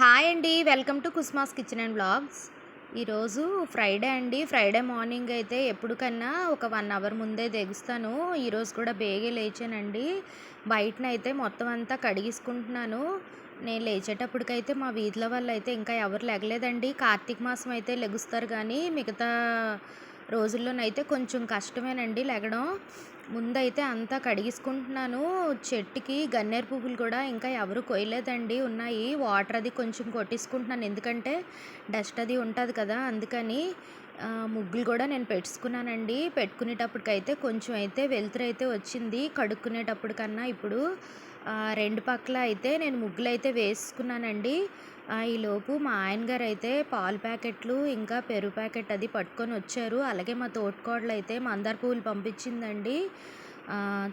Hi అండి. Welcome to Kusma's kitchen and blogs ఈరోజు Friday అండి. ఫ్రైడే మార్నింగ్ అయితే ఎప్పుడు కన్నా ఒక వన్ అవర్ ముందే తెగుస్తాను. ఈరోజు కూడా బేగే లేచానండి. బయటనైతే మొత్తం అంతా కడిగిసుకుంటున్నాను. నేను లేచేటప్పటికైతే మా వీధిలో వాళ్ళు అయితే ఇంకా ఎవరు లెగలేదండి. కార్తీక మాసం అయితే లెగుస్తారు కానీ మిగతా రోజుల్లోనైతే కొంచెం కష్టమేనండి లెగడం. ముందైతే అంతా కడిగించుకుంటున్నాను చెట్టుకి గన్నేరు పువ్వులు కూడా ఇంకా ఎవరు కొయ్యలేదండి. ఉన్నాయి. వాటర్ అది కొంచెం కొట్టించుకుంటున్నాను ఎందుకంటే డస్ట్ అది ఉంటుంది కదా అందుకని ముగ్గులు కూడా నేను పెట్టుకున్నానండి. పెట్టుకునేటప్పటికైతే కొంచెం అయితే వెలుతురు అయితే వచ్చింది. కడుక్కునేటప్పటికన్నా ఇప్పుడు రెండు పక్కల అయితే నేను ముగ్గులు అయితే వేసుకున్నానండి. ఈలోపు మా ఆయన గారు అయితే పాలు ప్యాకెట్లు ఇంకా పెరుగు ప్యాకెట్ అది పట్టుకొని వచ్చారు. అలాగే మా తోటకోడలు అయితే మందార పువ్వులు పంపించిందండి.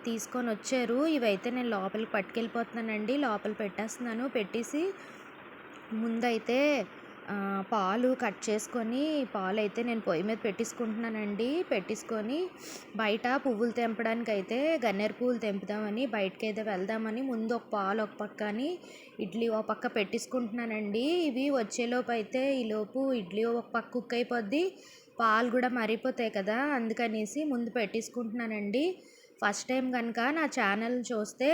తీసుకొని వచ్చారు. ఇవైతే నేను లోపలికి పట్టుకెళ్ళిపోతున్నానండి. లోపల పెట్టేస్తున్నాను. పెట్టేసి ముందైతే పాలు కట్ చేసుకొని పాలు అయితే నేను పొయ్యి మీద పెట్టేసుకుంటున్నానండి పెట్టేసుకొని బయట పువ్వులు తెంపడానికి అయితే గన్నేరు పువ్వులు తెంపుదామని బయటకి అయితే వెళ్దామని ముందు ఒక పాలు ఒక పక్క అని ఇడ్లీ ఒక పక్క పెట్టేసుకుంటున్నానండి ఇవి వచ్చేలోపు అయితే ఈలోపు ఇడ్లీ ఒక పక్క కుక్ అయిపోద్ది. పాలు కూడా మరిపోతాయి కదా అందుకనేసి ముందు పెట్టేసుకుంటున్నానండి ఫస్ట్ టైం కనుక నా ఛానల్ చూస్తే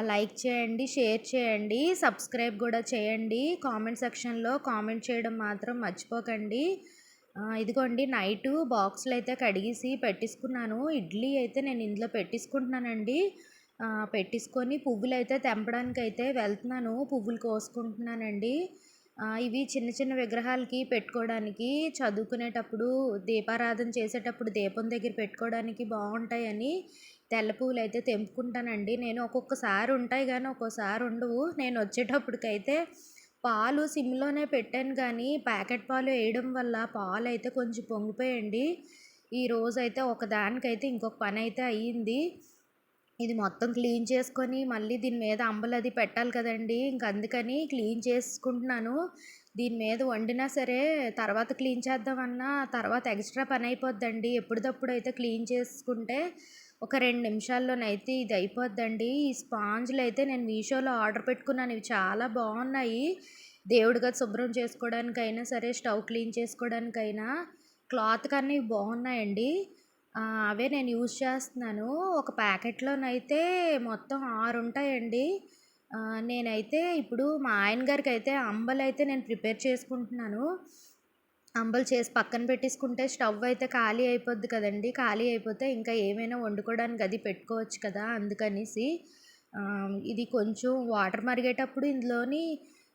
లైక్ చేయండి షేర్ చేయండి సబ్స్క్రైబ్ కూడా చేయండి. కామెంట్ సెక్షన్లో కామెంట్ చేయడం మాత్రం మర్చిపోకండి. ఇదిగోండి నైట్ బాక్స్లు అయితే కడిగేసి పెట్టేసుకున్నాను. ఇడ్లీ అయితే నేను ఇందులో పెట్టేసుకుంటున్నానండి. ఆ, పెట్టేసుకొని పువ్వులు అయితే తెంపడానికి అయితే వెళ్తున్నాను. పువ్వులు కోసుకుంటున్నానండి. ఇవి చిన్న చిన్న విగ్రహాలకి పెట్టుకోవడానికి చదువుకునేటప్పుడు దీపారాధన చేసేటప్పుడు దీపం దగ్గర పెట్టుకోవడానికి బాగుంటాయని తెల్ల పువ్వులు అయితే తెంపుకుంటానండి. నేను ఒక్కొక్కసారి ఉంటాయి కానీ ఒక్కోసారి ఉండవు. నేను వచ్చేటప్పటికైతే పాలు సిమ్లోనే పెట్టాను కానీ ప్యాకెట్ పాలు వేయడం వల్ల పాలు అయితే కొంచెం పొంగిపోయండి. ఈ రోజు అయితే ఒకదానికైతే ఇంకొక పని అయితే అయ్యింది. ఇది మొత్తం క్లీన్ చేసుకొని మళ్ళీ దీని మీద అంబలు అది పెట్టాలి కదండి. ఇంక అందుకని క్లీన్ చేసుకుంటున్నాను. దీని మీద వండినా సరే తర్వాత క్లీన్ చేద్దామన్నా తర్వాత ఎక్స్ట్రా పని అయిపోద్దండి. ఎప్పటిదప్పుడు అయితే క్లీన్ చేసుకుంటే ఒక రెండు నిమిషాల్లోనైతే ఇది అయిపోద్దండి. ఈ స్పాంజ్లు అయితే నేను మీషోలో ఆర్డర్ పెట్టుకున్నాను. ఇవి చాలా బాగున్నాయి. దేవుడిగా శుభ్రం చేసుకోవడానికైనా సరే స్టవ్ క్లీన్ చేసుకోవడానికైనా క్లాత్ కన్నా ఇవి బాగున్నాయండి. అవే నేను యూజ్ చేస్తున్నాను. ఒక ప్యాకెట్లోనైతే మొత్తం ఆరు ఉంటాయండి నేనైతే ఇప్పుడు మా ఆయన గారికి అయితే అంబలు అయితే నేను ప్రిపేర్ చేసుకుంటున్నాను. అంబలు చేసి పక్కన పెట్టేసుకుంటే స్టవ్ అయితే ఖాళీ అయిపోద్ది కదండి. ఖాళీ అయిపోతే ఇంకా ఏమైనా వండుకోవడానికి అది పెట్టుకోవచ్చు కదా అందుకనేసి. ఇది కొంచెం వాటర్ మరిగేటప్పుడు ఇందులోని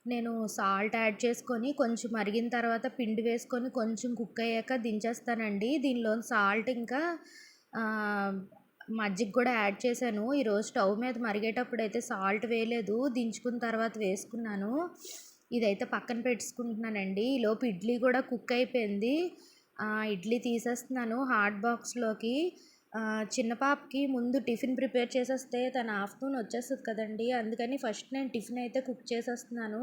నేను సాల్ట్ యాడ్ చేసుకొని కొంచెం మరిగిన తర్వాత పిండి వేసుకొని కొంచెం కుక్ అయ్యాక దించేస్తానండి. దీనిలో సాల్ట్ ఇంకా మజ్జిగ కూడా యాడ్ చేశాను. ఈరోజు స్టవ్ మీద మరిగేటప్పుడు అయితే సాల్ట్ వేయలేదు. దించుకున్న తర్వాత వేసుకున్నాను. ఇదైతే పక్కన పెట్టుకుంటున్నానండి. ఈలోపు ఇడ్లీ కూడా కుక్ అయిపోయింది. ఇడ్లీ తీసేస్తున్నాను హాట్ బాక్స్లోకి. చిన్న పాపకి ముందు టిఫిన్ ప్రిపేర్ చేసేస్తే తన ఆఫ్టర్నూన్ వచ్చేస్తుంది కదండి. అందుకని ఫస్ట్ నేను టిఫిన్ అయితే కుక్ చేసేస్తున్నాను.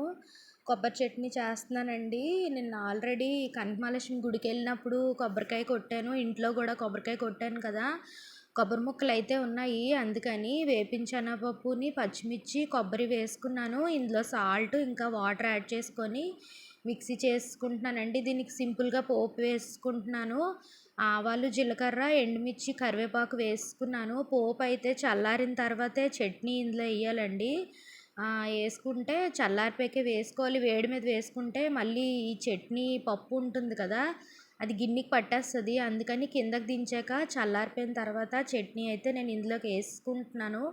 కొబ్బరి చట్నీ చేస్తున్నానండి. నేను ఆల్రెడీ కనకమహాలక్ష్మి గుడికి వెళ్ళినప్పుడు కొబ్బరికాయ కొట్టాను. ఇంట్లో కూడా కొబ్బరికాయ కొట్టాను కదా. కొబ్బరి ముక్కలు అయితే ఉన్నాయి. అందుకని వేపించనపప్పుని పచ్చిమిర్చి కొబ్బరి వేసుకున్నాను. ఇందులో సాల్ట్ ఇంకా వాటర్ యాడ్ చేసుకొని మిక్సీ చేసుకుంటున్నానండి. దీనికి సింపుల్గా పోపు వేసుకుంటున్నాను. ఆవాలు జీలకర్ర ఎండుమిర్చి కరివేపాకు వేసుకున్నాను. పోపు అయితే చల్లారిన తర్వాతే చట్నీ ఇందులో వేయాలండి. వేసుకుంటే చల్లారిపోయాకే వేసుకోవాలి. వేడి మీద వేసుకుంటే మళ్ళీ ఈ చట్నీ పప్పు ఉంటుంది కదా అది గిన్నెకి పట్టేస్తుంది. అందుకని కిందకి దించాక చల్లారిపోయిన తర్వాత చట్నీ అయితే నేను ఇందులోకి వేసుకుంటున్నాను.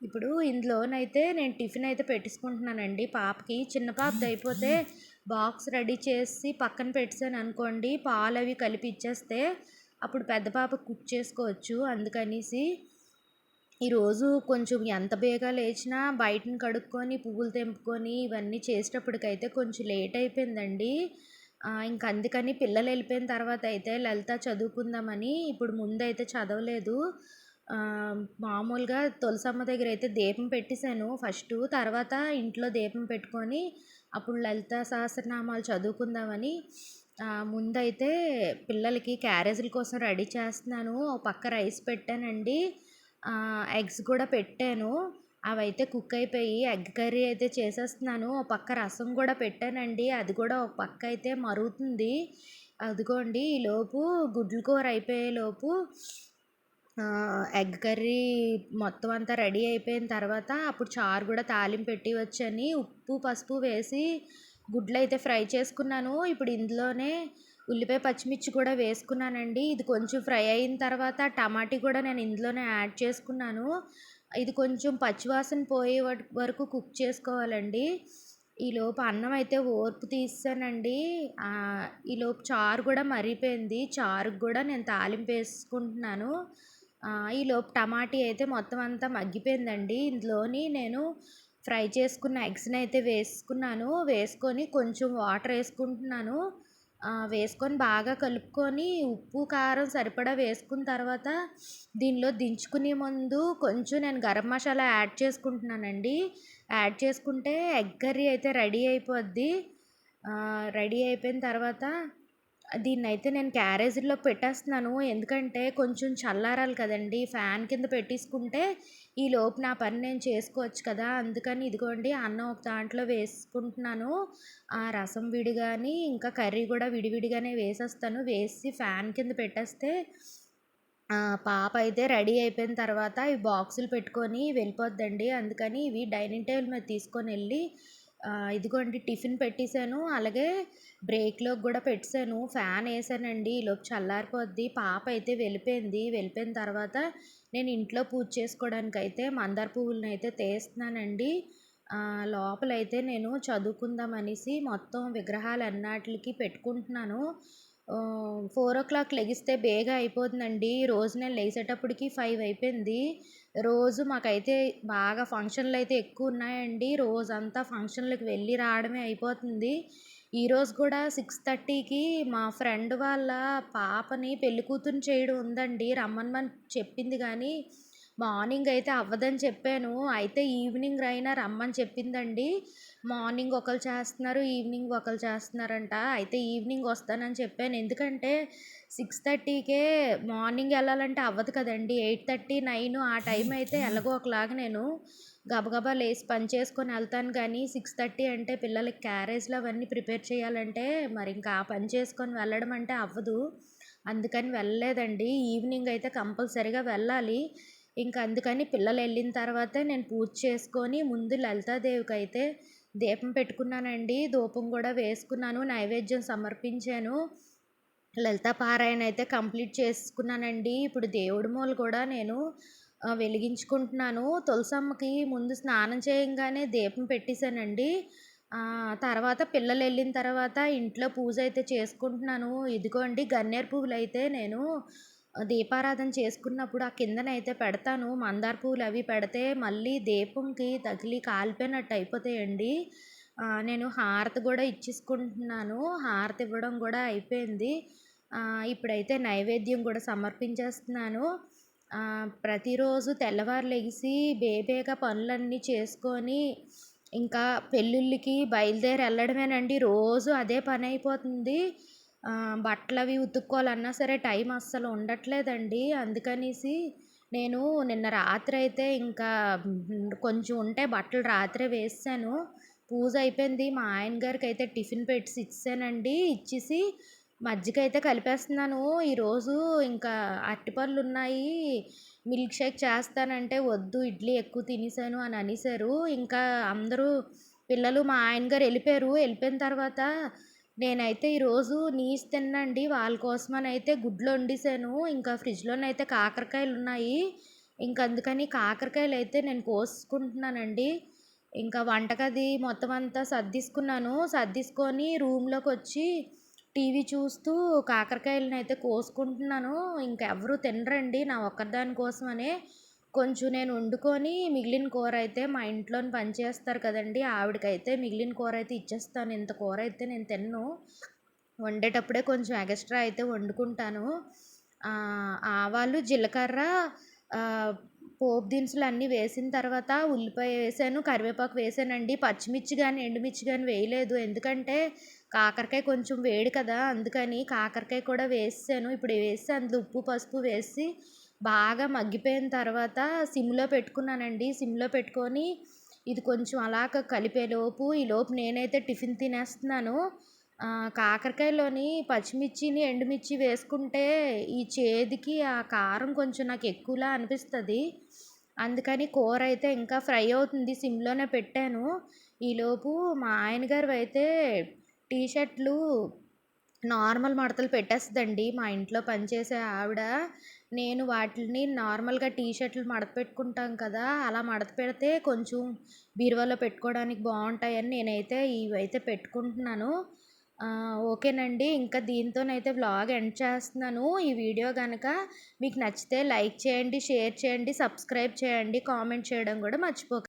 ఇప్పుడు ఇందులోనైతే నేను టిఫిన్ అయితే పెట్టేసుకుంటున్నానండి. పాపకి చిన్న పాపది అయిపోతే బాక్స్ రెడీ చేసి పక్కన పెట్టాను అనుకోండి పాలు అవి కలిపి ఇచ్చేస్తే అప్పుడు పెద్ద పాప కుక్ చేసుకోవచ్చు. అందుకనేసి ఈరోజు కొంచెం ఎంత బేగా లేచినా బయటను కడుక్కొని పువ్వులు తెంపుకొని ఇవన్నీ చేసేటప్పటికైతే కొంచెం లేట్ అయిపోయిందండి. ఇంక అందుకని పిల్లలు వెళ్ళిపోయిన తర్వాత అయితే లలిత చదువుకుందామని ఇప్పుడు ముందైతే చదవలేదు. మామూలుగా తులసమ్మ దగ్గర అయితే దీపం పెట్టేశాను. ఫస్ట్ తర్వాత ఇంట్లో దీపం పెట్టుకొని అప్పుడు లలిత సహస్రనామాలు చదువుకుందామని ముందైతే పిల్లలకి క్యారేజీల కోసం రెడీ చేస్తున్నాను. ఒక పక్క రైస్ పెట్టానండి. ఎగ్స్ కూడా పెట్టాను. అవైతే కుక్ అయిపోయి ఎగ్ కర్రీ అయితే చేసేస్తున్నాను. ఒక పక్క రసం కూడా పెట్టానండి. అది కూడా ఒక పక్క అయితే మరుగుతుంది. అదిగోండి ఈలోపు గుడ్లు కూర అయిపోయేలోపు ఎగ్ కర్రీ మొత్తం అంతా రెడీ అయిపోయిన తర్వాత అప్పుడు చారు కూడా తాలింపు పెట్టి వచ్చని. ఉప్పు పసుపు వేసి గుడ్లు అయితే ఫ్రై చేసుకున్నాను. ఇప్పుడు ఇందులోనే ఉల్లిపాయ పచ్చిమిర్చి కూడా వేసుకున్నానండి. ఇది కొంచెం ఫ్రై అయిన తర్వాత టమాటీ కూడా నేను ఇందులోనే యాడ్ చేసుకున్నాను. ఇది కొంచెం పచ్చివాసన పోయే వరకు కుక్ చేసుకోవాలండి. ఈలోపు అన్నం అయితే ఓర్పు తీసానండి ఈలోపు చారు కూడా మరిగిపోయింది. చారుకు కూడా నేను తాలింపు వేసుకుంటున్నాను. ఈలోపు టమాటీ అయితే మొత్తం అంతా మగ్గిపోయిందండి. ఇందులోని నేను ఫ్రై చేసుకున్న ఎగ్స్ని అయితే వేసుకున్నాను. వేసుకొని కొంచెం వాటర్ వేసుకుంటున్నాను. వేసుకొని బాగా కలుపుకొని ఉప్పు కారం సరిపడా వేసుకున్న తర్వాత దీనిలో దించుకునే ముందు కొంచెం నేను గరం మసాలా యాడ్ చేసుకుంటున్నానండి. యాడ్ చేసుకుంటే ఎగ్ కర్రీ అయితే రెడీ అయిపోద్ది. రెడీ అయిపోయిన తర్వాత దీన్ని అయితే నేను క్యారేజీలో పెట్టేస్తున్నాను. ఎందుకంటే కొంచెం చల్లారాలి కదండి. ఫ్యాన్ కింద పెట్టేసుకుంటే ఈ లోపు నా పని నేను చేసుకోవచ్చు కదా. అందుకని ఇదిగోండి అన్నం ఒక దాంట్లో వేసుకుంటున్నాను. ఆ రసం విడిగాని ఇంకా కర్రీ కూడా విడివిడిగానే వేసేస్తాను. వేసి ఫ్యాన్ కింద పెట్టేస్తే పాప అయితే రెడీ అయిపోయిన తర్వాత ఈ బాక్సులు పెట్టుకొని వెళ్ళిపోద్దండి. అందుకని ఇవి డైనింగ్ టేబుల్ మీద తీసుకొని వెళ్ళి ఇదిగోండి టిఫిన్ పెట్టేశాను. అలాగే బ్రేక్లోకి కూడా పెట్టేశాను. ఫ్యాన్ వేసానండి. ఈలోపు చల్లారిపోద్ది. పాప అయితే వెళ్ళిపోయింది. వెళ్ళిపోయిన తర్వాత నేను ఇంట్లో పూజ చేసుకోవడానికి అయితే మందార పువ్వులను అయితే తీస్తున్నానండి. లోపలైతే నేను చదువుకుందాం అనేసి మొత్తం విగ్రహాలు అన్నాటికి పెట్టుకుంటున్నాను ఫోర్ ఓ క్లాక్ లెగిస్తే బేగ అయిపోతుందండి. రోజు నేను లేచేటప్పటికి ఫైవ్ అయిపోయింది. రోజు మాకైతే బాగా ఫంక్షన్లు అయితే ఎక్కువ ఉన్నాయండి రోజంతా ఫంక్షన్లకు వెళ్ళి రావడమే అయిపోతుంది. ఈరోజు కూడా సిక్స్ థర్టీకి మా ఫ్రెండ్ వాళ్ళ పాపని పెళ్ళికూతురు చేయడం ఉందండి. రమ్మని చెప్పింది కానీ మార్నింగ్ అయితే అవ్వదని చెప్పాను. అయితే ఈవినింగ్ అయినా రమ్మని చెప్పిందండి. మార్నింగ్ ఒకరు చేస్తున్నారు ఈవినింగ్ ఒకరు చేస్తున్నారంట. అయితే ఈవినింగ్ వస్తానని చెప్పాను. ఎందుకంటే సిక్స్ థర్టీకే మార్నింగ్ వెళ్ళాలంటే అవ్వదు కదండి. ఎయిట్ థర్టీ నైన్ ఆ టైం అయితే ఎలాగో ఒకలాగా నేను గబగబా లేచి పని చేసుకొని వెళ్తాను. కానీ సిక్స్ థర్టీ అంటే పిల్లలకి క్యారేజ్లు అవన్నీ ప్రిపేర్ చేయాలంటే మరి ఇంకా ఆ పని చేసుకొని వెళ్ళడం అంటే అవ్వదు. అందుకని వెళ్ళలేదండి. ఈవినింగ్ అయితే కంపల్సరీగా వెళ్ళాలి. ఇంకా అందుకని పిల్లలు వెళ్ళిన తర్వాత నేను పూజ చేసుకొని ముందు లలితాదేవికి అయితే దీపం పెట్టుకున్నానండి. ధూపం కూడా వేసుకున్నాను. నైవేద్యం సమర్పించాను. లలిత పారాయణ అయితే కంప్లీట్ చేసుకున్నానండి. ఇప్పుడు దేవుడి మూలు కూడా నేను వెలిగించుకుంటున్నాను. తులసమ్మకి ముందు స్నానం చేయంగానే దీపం పెట్టేశానండి. తర్వాత పిల్లలు వెళ్ళిన తర్వాత ఇంట్లో పూజ అయితే చేసుకుంటున్నాను. ఇదిగోండి గన్నేరు పువ్వులు అయితే నేను దీపారాధన చేసుకున్నప్పుడు ఆ కిందనైతే పెడతాను. మందార పువ్వులు అవి పెడితే మళ్ళీ దీపంకి తగిలి కాలిపోయినట్టు అయిపోతాయండి. నేను హారతి కూడా ఇచ్చేసుకుంటున్నాను. హారతి ఇవ్వడం కూడా అయిపోయింది. ఇప్పుడైతే నైవేద్యం కూడా సమర్పించేస్తున్నాను. ప్రతిరోజు తెల్లవారు లెగిసి బేబేగా పనులన్నీ చేసుకొని ఇంకా పెళ్ళిళ్ళకి బయలుదేరి వెళ్ళడమేనండి. రోజు అదే పని అయిపోతుంది. బట్టలు అవి ఉతుక్కోవాలన్నా సరే టైం అస్సలు ఉండట్లేదండి. అందుకనేసి నేను నిన్న రాత్రి అయితే ఇంకా కొంచెం ఉంటే బట్టలు రాత్రే వేసాను. పూజ అయిపోయింది. మా ఆయన గారికి అయితే టిఫిన్ పెట్టి ఇచ్చానండి. ఇచ్చేసి మజ్జిగ అయితే కలిపేస్తున్నాను. ఈరోజు ఇంకా అరటిపళ్ళు ఉన్నాయి మిల్క్ షేక్ చేస్తానంటే వద్దు ఇడ్లీ ఎక్కువ తినేసాను అని అనేసారు ఇంకా అందరూ పిల్లలు మా ఆయన గారు వెళ్ళిపోయారు. వెళ్ళిపోయిన తర్వాత నేనైతే ఈరోజు నీస్ తిన్నండి. వాళ్ళ కోసమని అయితే గుడ్లు వండేసాను ఇంకా ఫ్రిడ్జ్లోనైతే కాకరకాయలు ఉన్నాయి ఇంకా అందుకని కాకరకాయలు అయితే నేను కోసుకుంటున్నానండి. ఇంకా వంటగది మొత్తం అంతా సర్దిసుకున్నాను. సర్దిసుకొని రూమ్లోకి వచ్చి టీవీ చూస్తూ కాకరకాయలను అయితే కోసుకుంటున్నాను. ఇంకెవరు తినరండి. నా ఒక్కదాని కోసమనే కొంచెం నేను వండుకొని మిగిలిన కూర అయితే మా ఇంట్లో పనిచేస్తారు కదండి. ఆవిడకైతే మిగిలిన కూర అయితే ఇచ్చేస్తాను. ఇంత కూర అయితే నేను తిన్ను. వండేటప్పుడే కొంచెం ఎక్స్ట్రా అయితే వండుకుంటాను. ఆవాలు జీలకర్ర పోపు దినుసులు అన్నీ వేసిన తర్వాత ఉల్లిపాయ వేసాను. కరివేపాకు వేసానండి. పచ్చిమిర్చి కానీ ఎండుమిర్చి కానీ వేయలేదు. ఎందుకంటే కాకరకాయ కొంచెం వేడి కదా. అందుకని కాకరకాయ కూడా వేసాను. ఇప్పుడు వేసి అందులో ఉప్పు పసుపు వేసి బాగా మగ్గిపోయిన తర్వాత సిమ్లో పెట్టుకున్నానండి. సిమ్లో పెట్టుకొని ఇది కొంచెం అలాగ కలిపేలోపు ఈలోపు నేనైతే టిఫిన్ తినేస్తున్నాను. కాకరకాయలోని పచ్చిమిర్చిని ఎండుమిర్చి వేసుకుంటే ఈ చేదుకి ఆ కారం కొంచెం నాకు ఎక్కువలా అనిపిస్తుంది. అందుకని కూర అయితే ఇంకా ఫ్రై అవుతుంది. సిమ్లోనే పెట్టాను. ఈలోపు మా ఆయన గారు అయితే టీ షర్ట్లు నార్మల్ మడతలు పెట్టేస్తుందండి. మా ఇంట్లో పనిచేసే ఆవిడ నేను వాటిని నార్మల్గా టీ షర్ట్లు మడత పెట్టుకుంటాం కదా అలా మడత పెడితే కొంచెం బీరువాలో పెట్టుకోవడానికి బాగుంటాయని నేనైతే ఇవైతే పెట్టుకుంటున్నాను. ఓకేనండి. ఇంకా దీంతోనైతే వ్లాగ్ ఎండ్ చేస్తున్నాను. ఈ వీడియో కనుక మీకు నచ్చితే లైక్ చేయండి షేర్ చేయండి సబ్స్క్రైబ్ చేయండి కామెంట్ చేయడం కూడా మర్చిపోకండి